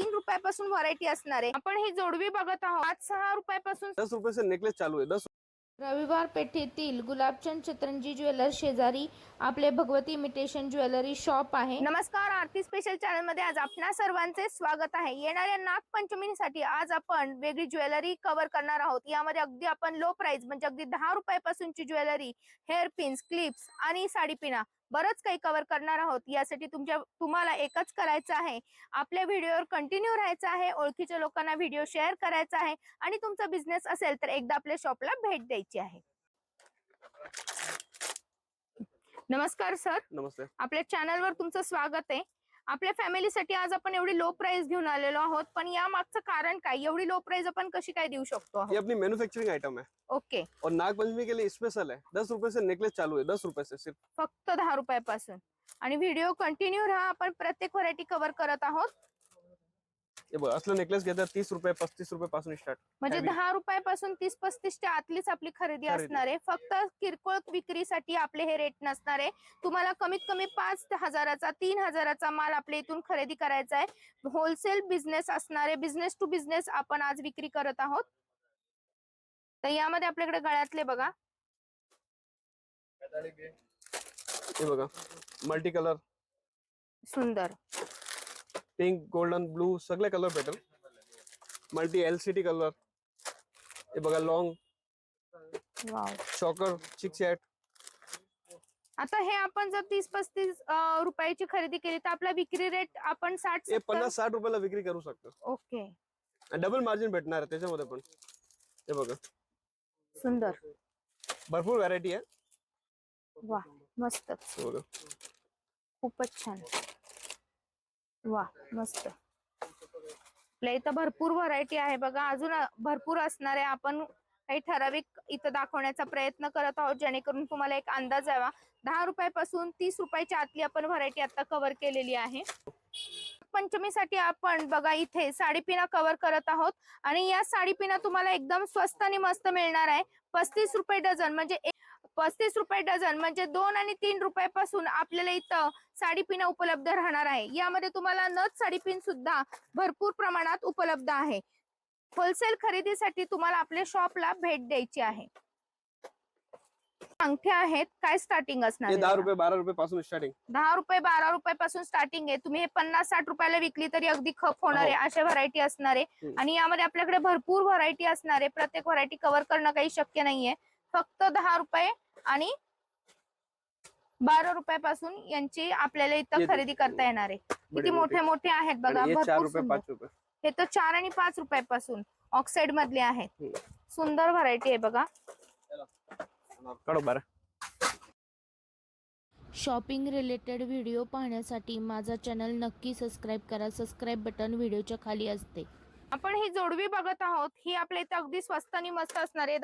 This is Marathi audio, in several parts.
तीन रुपयापासून व्हरायटी असणार आहे. आपण ही जोडवी बघत आहोत. पाच सहा रुपयापासून दस रुपए से नेकलेस चालू है दस रविवार पेठेतील गुलाबचंद चितरंजी ज्वेलर्स शेजारी आपले भगवती इमिटेशन ज्वेलरी शॉप आहे. नमस्कार आरती स्पेशल चॅनलमध्ये आज आपणा सर्वांचे स्वागत आहे. येणाऱ्या नागपंचमीसाठी आज आपण वेगळी ज्वेलरी कव्हर करणार आहोत. यामध्ये अगदी आपण लो प्राइस म्हणजे अगदी दहा रुपयापासूनची ज्वेलरी हेअर पिन्स क्लिप्स आणि साडी पिना. बरंच काही कव्हर करणार आहोत. यासाठी तुमच्या तुम्हाला एकच करायचं आहे. आपल्या व्हिडिओवर कंटिन्यू राहायचं आहे. ओळखीच्या लोकांना व्हिडिओ शेअर करायचा आहे. आणि तुमचा बिझनेस असेल तर एकदा आपल्या शॉपला भेट द्यायची आहे. नमस्कार सर नमस्ते. आपल्या चॅनलवर तुमचं स्वागत आहे. आपल्या फॅमिलीसाठी आज आपण एवढी लो प्राइस घेऊन आलेलो आहोत. पण या मागचं कारण काय? एवढी लो प्राइस आपण कशी काय देऊ शकतो ये अपनी मैन्युफैक्चरिंग आइटम है ओके. और नाग पंचमी के लिए स्पेशल है दस रुपए से नेकलेस चालू है दस रुपए से सिर्फ. फक्त दहा रुपयापासून. आणि व्हिडिओ कंटिन्यू राहा. आपण प्रत्येक व्हरायटी कव्हर करत आहोत. बघ असलं नेकलेस घेतात तीस रुपये पस्तीस रुपये पासून स्टार्ट म्हणजे. दहा रुपयापासून तीस पस्तीसच्या आतलीच आपली खरेदी खरेदी. असणार आहे. फक्त किरकोळ विक्रीसाठी आपले हे रेट नसणार आहे. तुम्हाला कमीत कमी पाच हजाराचा तीन हजाराचा माल आपल्या इथून खरेदी करायचा आहे. होलसेल बिझनेस असणार आहे. बिझनेस टू बिझनेस आपण आज विक्री करत आहोत. तर यामध्ये आपल्याकडे गळ्यातले बघा. हे बघा मल्टी कलर सुंदर. पिंक गोल्डन ब्लू सगळे कलर भेटेल. मल्टी एलसीडी कलर हे बघा लॉंग वाव चॉकर चिक चॅट आता हे आपण जर तीस पस्तीस अं, रुपयाची खरेदी केली तर आपला विक्री रेट आपण साठ हे सत्तर पन्नास साठ रुपयाला विक्री करू शकतो. ओके डबल मार्जिन भेटणार आहे त्याच्यामध्ये पण. हे बघा. सुंदर. भरपूर व्हरायटी आहे. वा हे बघा. खूपच छान. वा मस्त. आपल्या इथं भरपूर व्हरायटी आहे बघा. अजून भरपूर असणार आहे. आपण काही ठराविक इथं दाखवण्याचा प्रयत्न करत आहोत जेणेकरून तुम्हाला एक अंदाज यावा. दहा रुपयापासून तीस रुपयाच्या आतली आपण व्हरायटी आता कव्हर केलेली आहे. पंचमीसाठी आपण बघा इथे साडीपिना कव्हर करत आहोत. आणि या साडीपिना तुम्हाला एकदम स्वस्त आणि मस्त मिळणार आहे. पस्तीस रुपये डझन म्हणजे पस्तीस रुपये डझन म्हणजे दोन आणि तीन रुपयापासून आपल्याला इथं साडीपिन उपलब्ध राहणार आहे. यामध्ये तुम्हाला नथ साडीपिन सुद्धा भरपूर प्रमाणात उपलब्ध आहे. होलसेल खरेदीसाठी तुम्हाला आपल्या शॉपला भेट द्यायची आहे. अंगठ्या आहेत काय स्टार्टिंग असणार हे आहे दहा. रुपये बारा रुपये पासून स्टार्टिंग दहा रुपये बारा रुपये पासून स्टार्टिंग आहे. तुम्ही हे पन्नास साठ रुपयाला विकली तरी अगदी खप होणार आहे. अशा व्हरायटी असणार आहे. आणि यामध्ये आपल्याकडे भरपूर व्हरायटी असणार आहे. प्रत्येक व्हरायटी कव्हर करणं काही शक्य नाहीये. फक्त दहा रुपये आणि बारा रुपयापासून यांची आपल्याला इथं खरेदी करता येणार आहे. किती मोठे. मोठे आहेत बघा हे चार भरपूर हे तर चार आणि पाच रुपयापासून ऑक्साइड मधले आहेत. हम्म. सुंदर व्हरायटी आहे बघा. बारा. शॉपिंग रिलेटेड व्हिडिओ पाहण्यासाठी माझा चॅनल नक्की सबस्क्राईब करा. सबस्क्राईब बटन व्हिडिओच्या खाली असते. आपण ही जोडवी बघत आहोत ही आपल्या इथं अगदी स्वस्त आणि मस्त असणार आहे.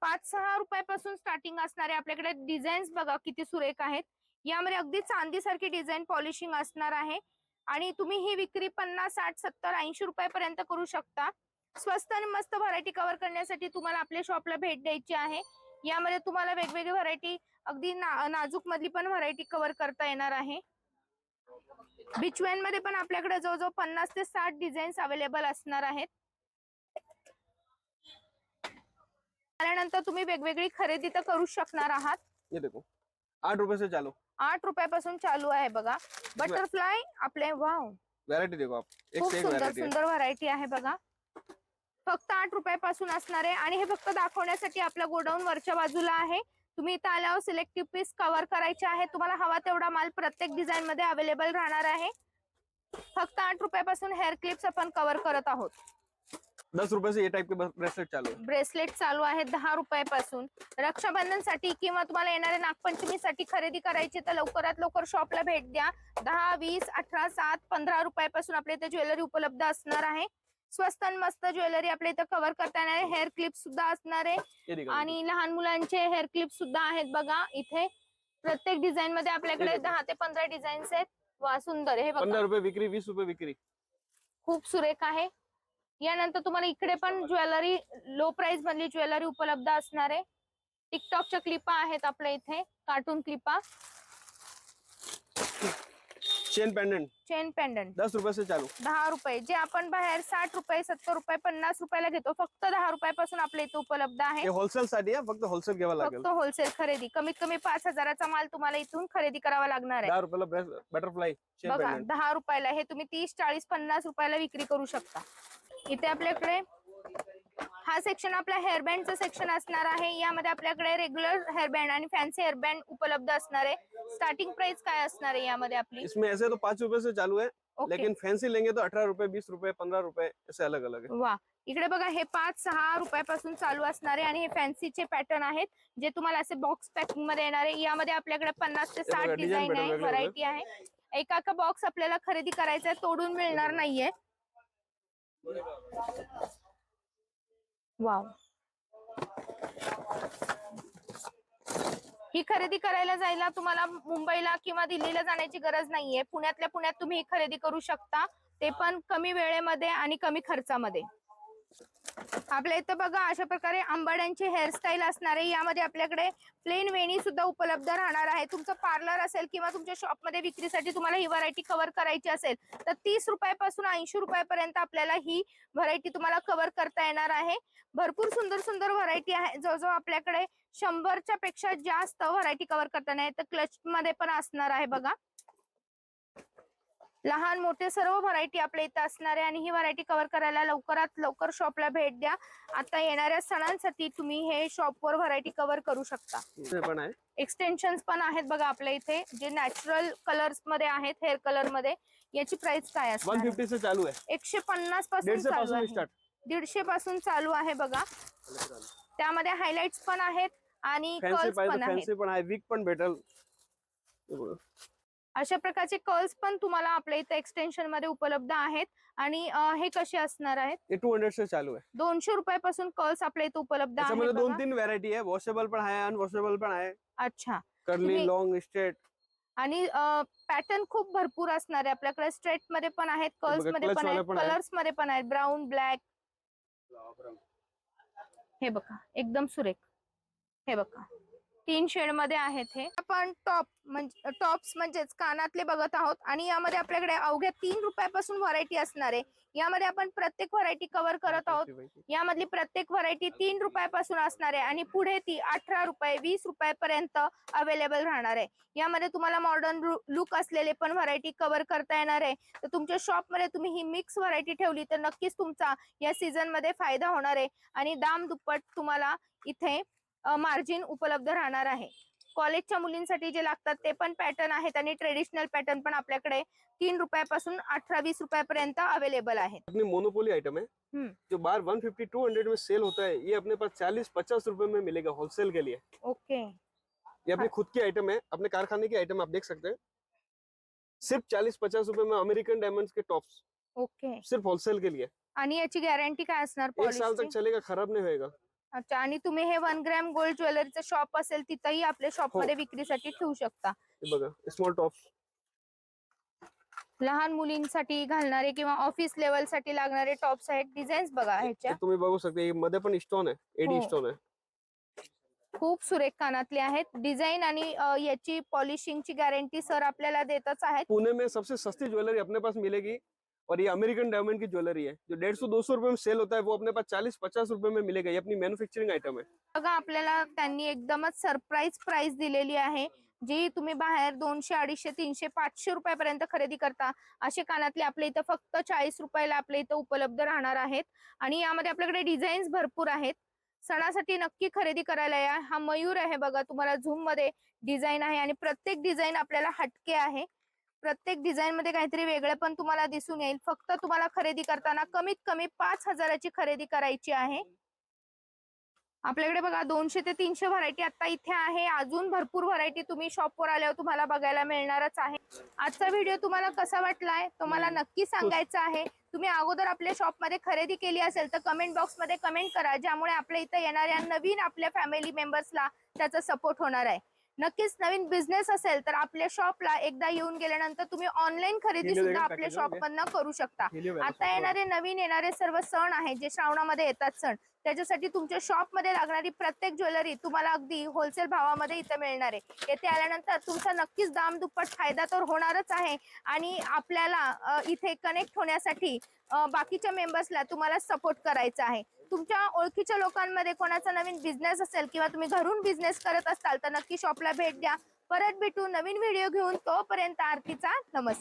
पाच सहा रुपयापासून स्टार्टिंग असणार आहे. आपल्याकडे डिझाईन्स बघा किती सुरेख आहेत. यामध्ये अगदी चांदीसारखी डिझाईन पॉलिशिंग असणार आहे. आणि तुम्ही ही विक्री पन्नास साठ सत्तर ऐंशी रुपयापर्यंत करू शकता. स्वस्त आणि मस्त व्हरायटी कव्हर करण्यासाठी तुम्हाला आपल्या शॉपला भेट द्यायची आहे. यामध्ये तुम्हाला वेगवेगळी व्हरायटी अगदी ना, नाजूक मधली पण व्हरायटी कव्हर करता येणार आहे. बिचवेन मध्ये पण आपल्याकडे जवळजवळ पन्नास ते साठ डिझाईन्स अवेलेबल असणार आहेत. त्यानंतर तुम्ही वेगवेगळी खरेदी तर करू शकणार आहात. ये देखो आठ रुपये से चालू. आठ रुपयापासून चालू आहे बघा. बटरफ्लाय आपले वाव व्हरायटी देखो आप एक खूप से एक सुंदर व्हरायटी सुंदर व्हरायटी आहे बघा. फक्त आठ रुपयापासून असणार आहे. आणि हे फक्त दाखवण्यासाठी आपल्या गोडाऊन वरच्या बाजूला आहे. तुम्ही इथं आल्यावर सिलेक्टिव्ह पीस कव्हर करायचे आहे. तुम्हाला हवा तेवढा माल प्रत्येक डिझाईन मध्ये अवेलेबल राहणार आहे. फक्त आठ रुपयापासून हेअर क्लिप्स आपण कव्हर करत आहोत. दस रुपये से ये टाइप के ब्रेसलेट चालू ब्रेसलेट चालू आहेत दहा रुपयापासून. रक्षाबंधनसाठी किंवा तुम्हाला येणाऱ्या नागपंचमीसाठी खरेदी करायची तर लवकरात लवकर शॉपला भेट द्या. दहा वीस अठरा सात पंधरा रुपयापासून आपल्या इथे ज्वेलरी उपलब्ध असणार आहे. स्वस्त आणि मस्त ज्वेलरी आपल्या इथं कव्हर करता येणार. आहे हेअर क्लिप सुद्धा असणार आहे. आणि लहान मुलांचे हेअर क्लिप सुद्धा आहेत बघा इथे. प्रत्येक डिझाईन मध्ये आपल्याकडे दहा ते पंधरा डिझाईन्स आहेत. वा सुंदर हे पंद्रह रुपये विक्री वीस रुपये विक्री. खूप सुरेख आहे. यानंतर तुम्हाला इकडे पण ज्वेलरी लो प्राइस मधली ज्वेलरी उपलब्ध असणार आहे. टिकटॉकच्या क्लिपा आहेत आपल्या इथे. कार्टून क्लिपा. चेन पेंडेंट चेन पेंडंट दस रुपए से चालू. दहा रुपये. जे आपण बाहेर साठ रुपये सत्तर रुपये पन्नास रुपयाला घेतो फक्त दहा रुपयापासून आपल्या इथे उपलब्ध आहे. होलसेल साठी आहे फक्त होलसेल घ्यावं लागेल. फक्त होलसेल खरेदी. कमीत कमी पाच हजाराचा माल तुम्हाला इथून खरेदी करावा लागणार आहे. दहा रुपयाला बटरफ्लाय चेन बघा पेंडेंट दहा रुपयाला हे तुम्ही तीस चाळीस पन्नास रुपयाला विक्री करू शकता. इथे आपल्याकडे हा सेक्शन आपला हेअरबँडचं सेक्शन असणार आहे. यामध्ये आपल्याकडे रेग्युलर हेअरबँड आणि फॅन्सी हेअरबँड उपलब्ध असणार आहे. स्टार्टिंग प्राइस काय असणार आहे यामध्ये आपली? इसमें ऐसे तो पाँच रुपए से चालू है ओके लेकिन फैंसी लेंगे तो अठारह रुपए बीस रुपए पंद्रह रुपए ऐसे अलग अलग है। वा इकडे बघा हे पाच सहा रुपयापासून चालू असणारे आणि हे फॅन्सीचे पॅटर्न आहेत जे तुम्हाला असे बॉक्स पॅकिंगमध्ये येणार आहे. यामध्ये आपल्याकडे पन्नास ते साठ बघा, design डिझाईन आहे व्हरायटी आहे. एका एका बॉक्स आपल्याला खरेदी करायचा आहे तोडून मिळणार नाहीये. वाव. ही खरेदी करायला जायला तुम्हाला मुंबईला किंवा दिल्लीला जाण्याची गरज नाहीये. पुण्यातल्या पुण्यात तुम्ही ही खरेदी करू शकता. ते पण कमी वेळेमध्ये आणि कमी खर्चामध्ये. आपल्या इथं बघा अशा प्रकारे आंबाड्यांची हेअरस्टाईल असणार आहे यामध्ये आपल्याकडे प्लेन वेणी सुद्धा उपलब्ध राहणार आहे. तुमचं पार्लर असेल किंवा तुमच्या शॉपमध्ये विक्रीसाठी तुम्हाला ही व्हरायटी कव्हर करायची असेल तर तीस रुपयापासून ऐंशी रुपयापर्यंत आपल्याला ही व्हरायटी तुम्हाला कव्हर करता येणार आहे. भरपूर सुंदर सुंदर व्हरायटी आहे. जवळजवळ आपल्याकडे शंभरच्या पेक्षा जास्त व्हरायटी कव्हर करताना आहे. तर क्लच मध्ये पण असणार आहे बघा. लहान मोठे सर्व व्हरायटी आपल्या इथं असणार आहे आणि ही व्हरायटी कव्हर करायला लवकरात लवकर शॉपला भेट द्या. आता येणाऱ्या सणांसाठी तुम्ही हे शॉपवर व्हरायटी कव्हर करू शकता. पण आहे. एक्सटेन्शन पण आहेत बघा आपल्या इथे जे नॅचरल कलर्समध्ये आहेत हेअर कलरमध्ये याची प्राइस काय वन असणार फिफ्टी चालू है एकशे पन्नासपासून चालू आहे. दीडशे पासून चालू आहे बघा. त्यामध्ये हायलाइट्स पण आहेत आणि कर्ल्स पण आहेत. पण आहे. वीक पण भेटेल. अशा प्रकारचे कर्ल्स पण तुम्हाला आपल्या इथे एक्सटेन्शनमध्ये उपलब्ध आहेत. आणि हे कसे असणार आहेत? टू हंड्रेड चालू आहे. दोनशे रुपयापासून कर्ल्स आपल्या इथे उपलब्ध आहेत दोन. तीन व्हरायटी आहे. वॉशेबल पण आहे अनवॉशेबल पण आहे. अच्छा. कर्ली लॉंग स्ट्रेट आणि पॅटर्न खूप भरपूर असणार आहे आपल्याकडे. स्ट्रेटमध्ये पण आहेत कर्ल्समध्ये पण आहेत. कलर्समध्ये पण आहेत. ब्राऊन ब्लॅक हे बघा एकदम सुरेख. हे बघा. तीन शेडमध्ये आहेत हे. आपण टॉप म्हणजे टॉप्स म्हणजेच कानातले बघत आहोत आणि यामध्ये आपल्याकडे अवघ्या तीन रुपयापासून व्हरायटी असणार आहे. यामध्ये आपण प्रत्येक व्हरायटी कव्हर करत आहोत. यामधली प्रत्येक व्हरायटी तीन रुपयापासून असणार आहे आणि पुढे ती अठरा रुपये वीस रुपयापर्यंत अवेलेबल राहणार आहे. यामध्ये तुम्हाला मॉडर्न लुक असलेले पण व्हरायटी कव्हर करता येणार आहे. तर तुमच्या शॉपमध्ये तुम्ही ही मिक्स व्हरायटी ठेवली तर नक्कीच तुमचा या सीझनमध्ये फायदा होणार आहे. आणि दाम दुप्पट तुम्हाला इथे मार्जिन उपलब्ध राहणार आहे. कॉलेजच्या मुलींसाठी जे लागतात ते पण पॅटर्न आहेत आणि ट्रेडिशनल पॅटर्न पण आपल्याकडे तीन रुपयापासून अठरा वीस रुपयापर्यंत अवेलेबल आहेत. मोनोपोली आइटम है। जो बाहर 150 200 में सेल होता है ये अपने पास 40 50 रुपए में मिलेगा होलसेल के लिए. ओके. ये अपनी खुद की आइटम है अपने कारखाने की आइटम आप देख सकते हैं. सिर्फ 40 50 रुपए में अमेरिकन डायमंड्स के टॉप्स ओके. सिर्फ होलसेल के लिए. आणि याची गॅरंटी काय असणार एक साल तक चलेगा खराब नहीं होएगा. अच्छा आणि तुम्ही हे वन ग्रॅम गोल्ड ज्वेलरीचं शॉप असेल तिथंही आपल्या शॉप हो. मध्ये विक्रीसाठी ठेवू शकता. हे बघा स्मॉल टॉप्स लहान मुलींसाठी घालणारे किंवा ऑफिस लेवलसाठी लागणारे टॉप्स आहेत डिझाईन्स बघा ह्याच्या. तुम्ही बघू शकता हे मध्ये पण स्टोन आहे एडी हो. स्टोन आहे. खूप सुरेख कानातले आहेत. डिझाईन आणि अ, याची पॉलिशिंगची गॅरंटी सर आपल्याला देतच आहेत. पुणे में सबसे सस्ती ज्वेलरी अपने पास मिलेगी और ये अमेरिकन डायमंड की ज्वेलरी है जो डेढ़ सौ दो सौ रुपए में सेल होता है वो अपने पास चालीस पचास रुपए में मिलेगा ये अपनी मैन्युफैक्चरिंग आइटम है। बघा आपल्याला त्यांनी एकदमच सरप्राईज प्राइस दिलेली आहे जी तुम्ही बाहेर दोनशे अडीचशे तीनशे पाचशे रुपयापर्यंत खरेदी करता असे कानातले आपल्या इथं फक्त चाळीस रुपयाला आपल्या इथं उपलब्ध राहणार आहेत. आणि यामध्ये आपल्याकडे डिझाईन्स भरपूर आहेत. सणासाठी नक्की खरेदी करायला या. हा मयूर आहे बघा तुम्हाला झूममध्ये डिझाईन आहे आणि प्रत्येक डिझाईन आपल्याला हटके आहे. प्रत्येक डिझाईन मध्ये काहीतरी वेगळं पण तुम्हाला दिसून येईल. फक्त तुम्हाला खरेदी करताना कमीत कमी पाच हजाराची खरेदी करायची आहे. आपल्याकडे बघा दोनशे ते तीनशे व्हरायटी आता इथे आहे. अजून भरपूर व्हरायटी तुम्ही शॉपवर आल्यावर तुम्हाला बघायला मिळणारच आहे. आजचा व्हिडिओ तुम्हाला कसा वाटलाय? तो मला नक्की सांगायचा आहे. तुम्ही अगोदर आपल्या शॉपमध्ये खरेदी केली असेल तर कमेंट बॉक्समध्ये कमेंट करा ज्यामुळे आपल्या इथं येणाऱ्या नवीन आपल्या फॅमिली मेंबर्सला त्याचा सपोर्ट होणार आहे. नक्कीच नवीन बिझनेस असेल तर आपल्या शॉपला एकदा येऊन गेल्यानंतर तुम्ही ऑनलाईन खरेदी सुद्धा आपल्या शॉपमध्ये. मधनं करू शकता. आता येणारे नवीन येणारे सर्व सण आहेत जे श्रावणामध्ये येतात सण. त्याच्यासाठी तुमच्या शॉपमध्ये लागणारी प्रत्येक ज्वेलरी तुम्हाला अगदी होलसेल भावामध्ये इथं मिळणार आहे. येथे आल्यानंतर तुमचा नक्कीच दाम दुप्पट फायदा तर होणारच आहे आणि आपल्याला इथे कनेक्ट होण्यासाठी बाकीच्या मेंबर्सला तुम्हाला सपोर्ट करायचा आहे. तुमच्या ओळखीच्या लोकांमध्ये कोणाचा नवीन बिझनेस असेल किंवा तुम्ही घरून बिझनेस करत असाल तर नक्की शॉपला भेट द्या. परत भेटू नवीन व्हिडिओ घेऊन तोपर्यंत आरतीचा नमस्कार.